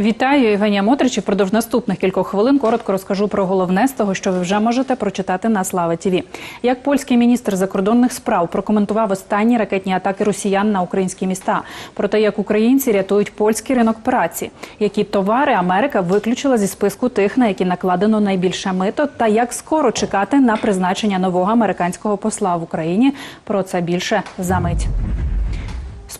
Вітаю, Євгенія Мотрич. Впродовж наступних кількох хвилин коротко розкажу про головне з того, що ви вже можете прочитати на Слава ТІВІ. Як польський міністр закордонних справ прокоментував останні ракетні атаки росіян на українські міста, про те, як українці рятують польський ринок праці, які товари Америка виключила зі списку тих, на які накладено найбільше мито, та як скоро чекати на призначення нового американського посла в Україні. Про це більше за мить.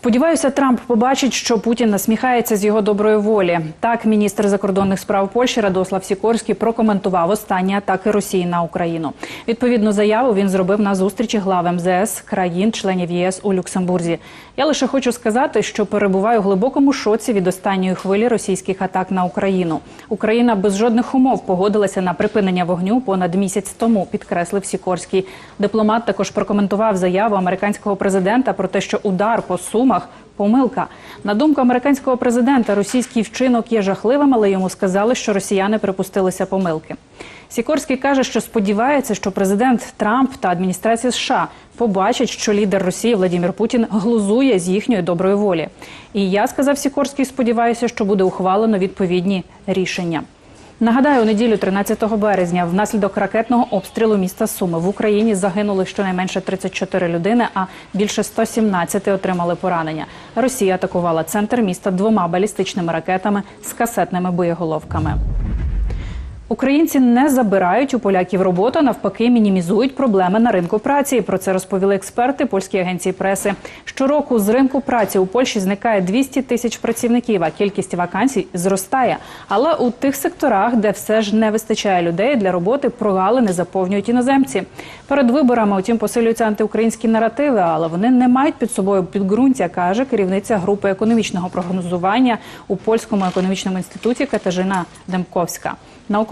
Сподіваюся, Трамп побачить, що Путін насміхається з його доброї волі. Так, міністр закордонних справ Польщі Радослав Сікорський прокоментував останні атаки Росії на Україну. Відповідну заяву він зробив на зустрічі глав МЗС країн-членів ЄС у Люксембурзі. Я лише хочу сказати, що перебуваю в глибокому шоці від останньої хвилі російських атак на Україну. Україна без жодних умов погодилася на припинення вогню понад місяць тому. Підкреслив Сікорський. Дипломат також прокоментував заяву американського президента про те, що удар по сумах. Помилка на думку американського президента, російський вчинок є жахливим, але йому сказали, що росіяни припустилися помилки. Сікорський каже, що сподівається, що президент Трамп та адміністрація США побачать, що лідер Росії Владимир Путін глузує з їхньої доброї волі. І я сказав Сікорський, сподіваюся, що буде ухвалено відповідні рішення. Нагадаю, у неділю 13 березня внаслідок ракетного обстрілу міста Суми в Україні загинули щонайменше 34 людини, а більше 117 отримали поранення. Росія атакувала центр міста двома балістичними ракетами з касетними боєголовками. Українці не забирають у поляків роботу, навпаки, мінімізують проблеми на ринку праці. Про це розповіли експерти польській агенції преси. Щороку з ринку праці у Польщі зникає 200 тисяч працівників, а кількість вакансій зростає. Але у тих секторах, де все ж не вистачає людей для роботи, прогалини заповнюють іноземці. Перед виборами, утім, посилюються антиукраїнські наративи, але вони не мають під собою підґрунтя, каже керівниця групи економічного прогнозування у польському економічному інституті Катажина Демковська.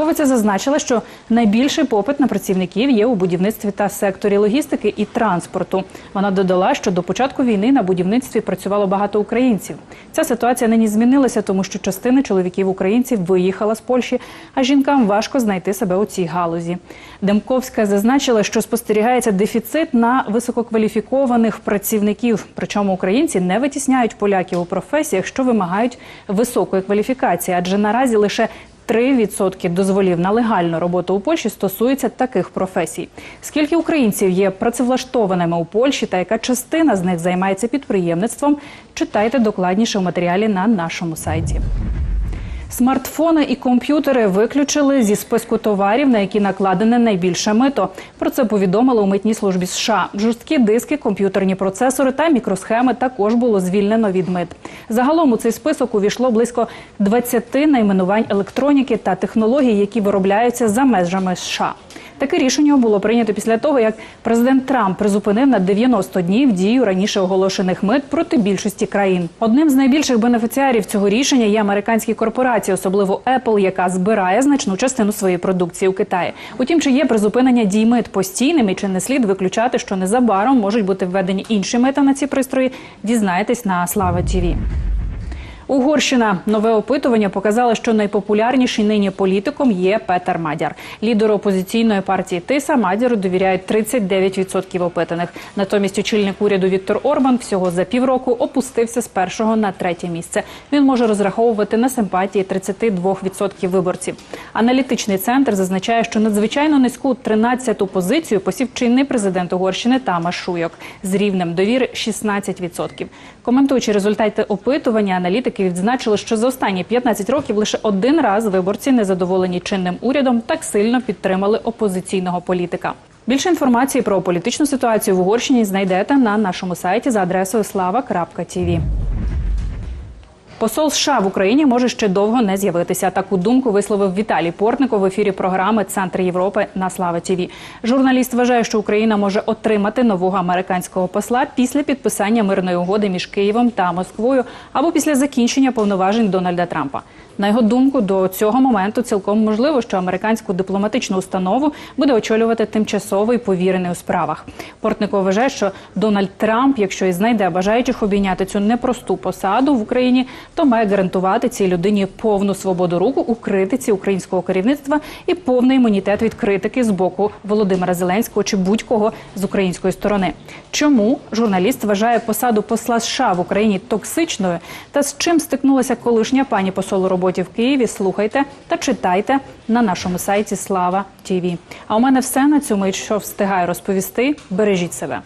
Науковиця зазначила, що найбільший попит на працівників є у будівництві та секторі логістики і транспорту. Вона додала, що до початку війни на будівництві працювало багато українців. Ця ситуація нині змінилася, тому що частина чоловіків українців виїхала з Польщі, а жінкам важко знайти себе у цій галузі. Демковська зазначила, що спостерігається дефіцит на висококваліфікованих працівників. Причому українці не витісняють поляків у професіях, що вимагають високої кваліфікації, адже наразі лише 3% дозволів на легальну роботу у Польщі стосується таких професій. Скільки українців є працевлаштованими у Польщі та яка частина з них займається підприємництвом? Читайте докладніше в матеріалі на нашому сайті. Смартфони і комп'ютери виключили зі списку товарів, на які накладене найбільше мито. Про це повідомили у митній службі США. Жорсткі диски, комп'ютерні процесори та мікросхеми також було звільнено від мит. Загалом у цей список увійшло близько 20 найменувань електроніки та технологій, які виробляються за межами США. Таке рішення було прийнято після того, як президент Трамп призупинив на 90 днів дію раніше оголошених мит проти більшості країн. Одним з найбільших бенефіціарів цього рішення є американські корпорації, особливо Apple, яка збирає значну частину своєї продукції у Китаї. Утім, чи є призупинення дій мит постійним і чи не слід виключати, що незабаром можуть бути введені інші мита на ці пристрої? Дізнаєтесь на Слава ТІВІ. Угорщина нове опитування показало, що найпопулярніший нині політиком є Петер Мадяр. Лідеру опозиційної партії Тиса Мадяру довіряють 39% опитаних. Натомість очільник уряду Віктор Орбан всього за півроку опустився з першого на третє місце. Він може розраховувати на симпатії 32% виборців. Аналітичний центр зазначає, що надзвичайно низьку 13-ту позицію посів чинний президент Угорщини Тамаш Шуйок з рівнем довіри 16%. Коментуючи результати опитування, аналітики відзначили, що за останні 15 років лише один раз виборці, незадоволені чинним урядом, так сильно підтримали опозиційного політика. Більше інформації про політичну ситуацію в Угорщині знайдете на нашому сайті за адресою slava.tv. Посол США в Україні може ще довго не з'явитися. Таку думку висловив Віталій Портников в ефірі програми Центр Європи на Слава ТІВІ. Журналіст вважає, що Україна може отримати нового американського посла після підписання мирної угоди між Києвом та Москвою або після закінчення повноважень Дональда Трампа. На його думку, до цього моменту цілком можливо, що американську дипломатичну установу буде очолювати тимчасовий повірений у справах. Портников вважає, що Дональд Трамп, якщо і знайде бажаючих обійняти цю непросту посаду в Україні, то має гарантувати цій людині повну свободу руку у критиці українського керівництва і повний імунітет від критики з боку Володимира Зеленського чи будь-кого з української сторони. Чому журналіст вважає посаду посла США в Україні токсичною та з чим стикнулася колишня пані посол у роботі? в Києві слухайте та читайте на нашому сайті Слава Тіві. А у мене все на цьому, що встигаю розповісти. Бережіть себе.